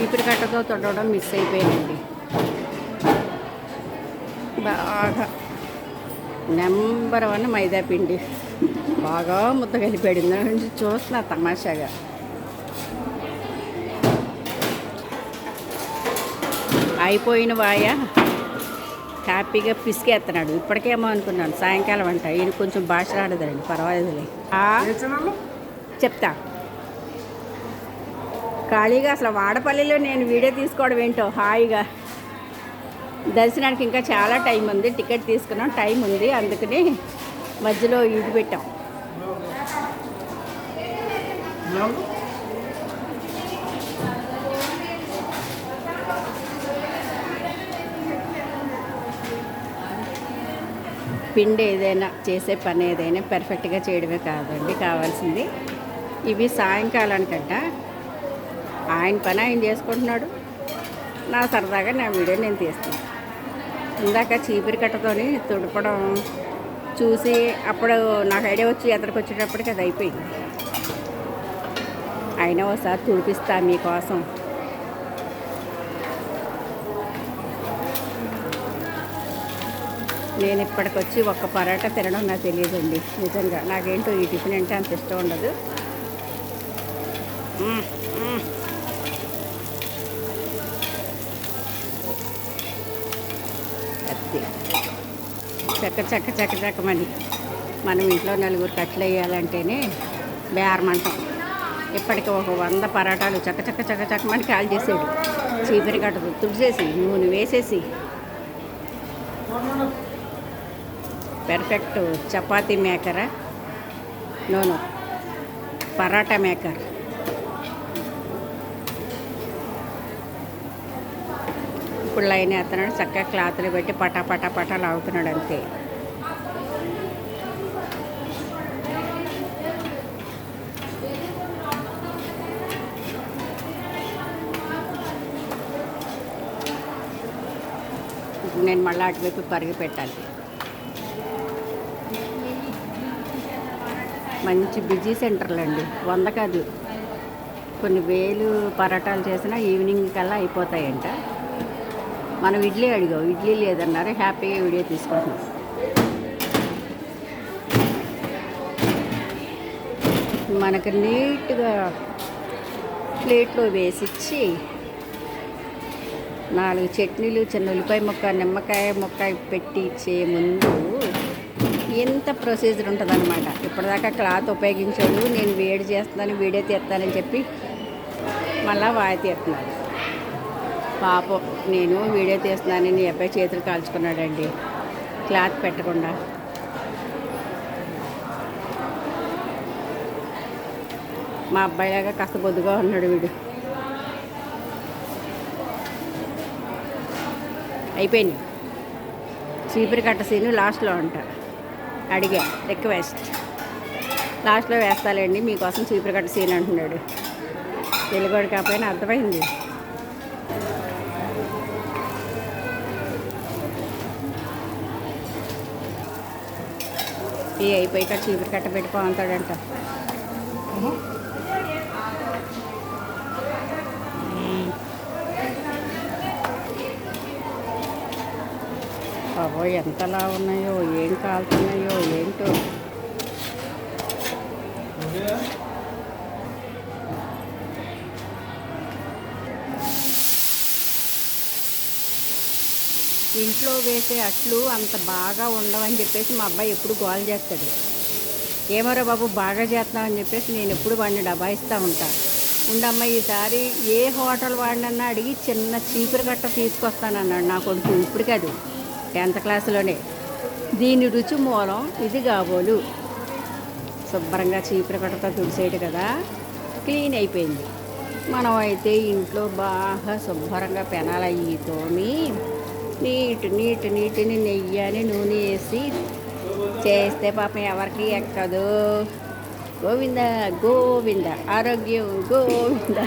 చీపురు కట్టతో తొడవడం మిస్ అయిపోయానండి బాగా నెంబర్ వన్ మైదా పిండి. బాగా ముద్ద కలిపాడు. నుంచి చూస్తున్నా తమాషాగా. అయిపోయిన వాయ హ్యాపీగా పిసికేస్తున్నాడు. ఇప్పటికేమో అనుకున్నాను. సాయంకాలం అంట. ఈయన కొంచెం భాష రాడదండి పర్వాలేదులే. చెప్తా. ఖాళీగా అసలు వాడపల్లిలో నేను వీడియో తీసుకోవడం ఏంటో హాయిగా. దర్శనానికి ఇంకా చాలా టైం ఉంది టికెట్ తీసుకున్నాం టైం ఉంది అందుకని మధ్యలో ఇది పెట్టాం. పిండి ఏదైనా చేసే పని ఏదైనా పెర్ఫెక్ట్గా చేయడమే కాదండి కావాల్సింది. ఇవి సాయంకాలానికంట. ఆయన పని ఆయన చేసుకుంటున్నాడు. నా సరదాగా నా వీడియో నేను తీస్తున్నాను ఇందాక చీపిరి కట్టతోని తుడపడం చూసి అప్పుడు నాకు ఐడియా వచ్చి ఎదరికి వచ్చేటప్పటికి అది అయిపోయింది. అయినా ఒకసారి తుడిపిస్తా మీకోసం నేను ఇప్పటికొచ్చి ఒక్క పరాటా తినడం నాకు తెలియదండి. నిజంగా నాకేంటో ఈ టిఫిన్ అంటే అంత ఇష్టం ఉండదు. చక్క చక్క చక్క చక్కమని. మనం ఇంట్లో నలుగురు కట్లు వేయాలంటేనే బేరమంటాం. ఇప్పటికి ఒక వంద పరాటాలు చక్క చక్క చక్క చక్కమని కాల్ చేసేది. చీపిరి కట్టదు తుడిసేసి నూనె వేసేసి. పెర్ఫెక్ట్ చపాతీ మేకరా నూనె. పరాటా మేకర్ ఇప్పుడు లైన్ వేస్తున్నాడు చక్కగా క్లాత్లు పెట్టి పటా పటా పటా లాగుతున్నాడు అంతే. నేను మళ్ళీ అటువైపు పరిగి పెట్టాలి. మంచి బిజీ సెంటర్లు అండి. వంద కాదు కొన్ని వేలు పరాటాలు చేసినా ఈవినింగ్ కల్లా అయిపోతాయంట. మనం ఇడ్లీ అడిగాం ఇడ్లీ లేదన్నారు హ్యాపీగా వీడియో తీసుకుంటున్నాం. మనకు నీట్గా ప్లేట్లో వేసిచ్చి నాలుగు చట్నీలు చిన్న ఉల్లిపాయ ముక్క నిమ్మకాయ ముక్క పెట్టి ఇచ్చే ముందు ఎంత ప్రొసీజర్ ఉంటుందన్నమాట. ఇప్పటిదాకా క్లాత్ ఉపయోగించాడు నేను వేడి చేస్తున్నాను వీడియో తీస్తానని చెప్పి మళ్ళీ వాయి తీస్తున్నాడు. పాపం నేను వీడియో తీస్తున్నానని నీ అబ్బాయి చేతులు కాల్చుకున్నాడండి. క్లాత్ పెట్టకుండా. మా అబ్బాయిలాగా కాస్త బొద్దుగా ఉన్నాడు వీడు. అయిపోయింది. చీపురు కట్ట సీను లాస్ట్లో అంట. అడిగా రిక్వెస్ట్. లాస్ట్లో వేస్తాలేండి మీకోసం చీపురు కట్ట సీన్ అంటున్నాడు. తెలుగుడు కాకపోయినా అర్థమైంది. ఏ అయిపోయాక చీపురు కట్ట పెట్టుకోమంటాడంట బాబో ఎంతలా ఉన్నాయో ఏం కాలుతున్నాయో ఏంటో. ఇంట్లో వేసే అట్లు అంత బాగా ఉండవని చెప్పేసి మా అబ్బాయి ఎప్పుడు గోల్ చేస్తాడు. ఏమోరా బాబు బాగా చేస్తున్నామని చెప్పేసి నేను ఎప్పుడు వాడిని డబాయిస్తూ ఉంటా. ఉండమ్మ ఈసారి ఏ హోటల్ వాడినన్నా అడిగి చిన్న చీపురు కట్ట తీసుకొస్తానన్నాడు నా కొడుకు ఇప్పుడు కాదు టెన్త్ క్లాస్లోనే. దీని రుచి మూలం ఇది కాబోలు శుభ్రంగా చీపురు కట్టతో తుడిసేయడు కదా క్లీన్ అయిపోయింది. మనం అయితే ఇంట్లో బాగా శుభ్రంగా పెనాలయ్యి తోమి నీట్ నీట్ నీటిని నెయ్యి అని నూనె వేసి చేస్తే పాపం ఎవరికి ఎక్కదు. గోవింద గోవింద ఆరోగ్యం గోవింద.